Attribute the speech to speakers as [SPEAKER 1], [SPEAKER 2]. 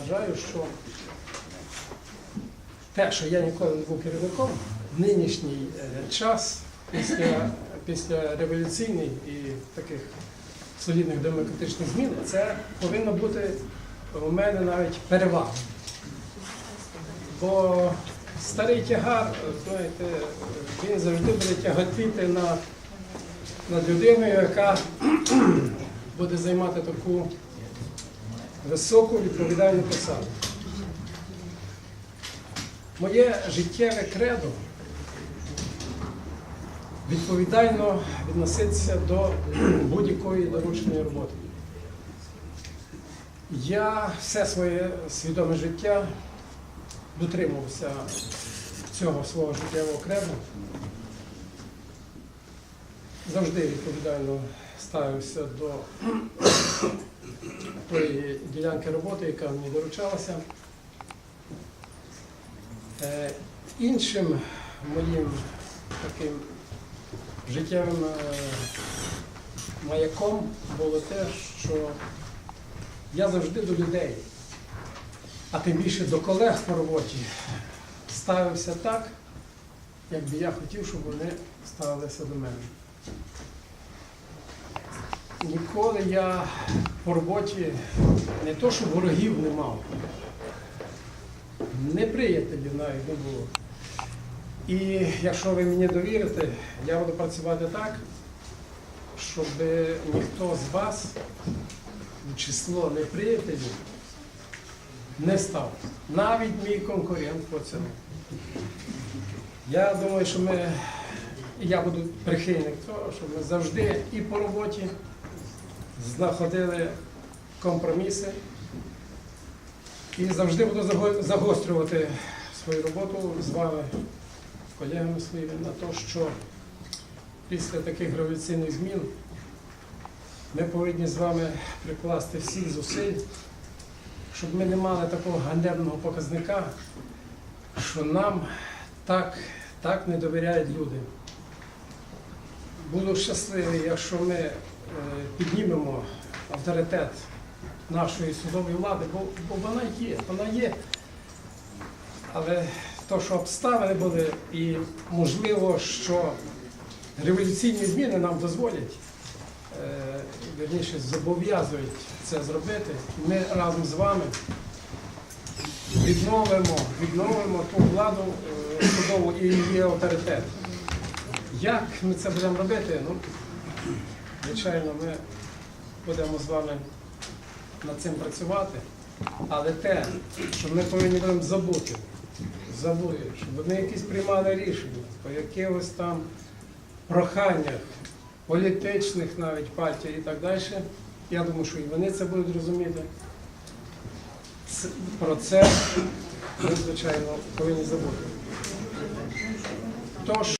[SPEAKER 1] вважаю, що те, що я ніколи не був керівником, нинішній е, час, після, після революційних і таких солідних демократичних змін, це повинно бути у мене навіть перевага. Бо старий тягар, знаєте, він завжди буде тяготіти на, над людиною, яка буде займати таку високу відповідальну посаду. Моє життєве кредо відповідально відноситься до будь-якої дорученої роботи. Я все своє свідоме життя дотримувався цього свого життєвого кредо. Завжди відповідально ставився до тої ділянки роботи, яка мені доручалася. Е, Іншим моїм таким життєвим е, маяком було те, що я завжди до людей, а тим більше до колег по роботі, ставився так, як би я хотів, щоб вони ставилися до мене. Ніколи я по роботі не то, що ворогів не мав, неприятелів навіть не було. І якщо ви мені довірите, я буду працювати так, щоб ніхто з вас у число неприятелів не став. Навіть мій конкурент по цьому. Я думаю, що ми, я буду прихильник того, щоб ми завжди і по роботі знаходили компроміси і завжди буду загострювати свою роботу з вами, колегами своїми, на те, що після таких революційних змін ми повинні з вами прикласти всіх зусиль, щоб ми не мали такого ганебного показника, що нам так, так не довіряють люди. Буду щасливий, якщо ми е, піднімемо авторитет нашої судової влади, бо, бо вона є, вона є. Але то, що обставини були, і можливо, що революційні зміни нам дозволять, е, вірніше, зобов'язують це зробити, ми разом з вами відновимо, відновимо ту владу е, судову і її авторитет. Як ми це будемо робити? Ну, звичайно, ми будемо з вами над цим працювати. Але те, що ми повинні будемо забути, забути, щоб вони якісь приймали рішення по якихось там проханнях політичних навіть партій і так далі. Я думаю, що і вони це будуть розуміти. Про це ми, звичайно, повинні забути. Тож,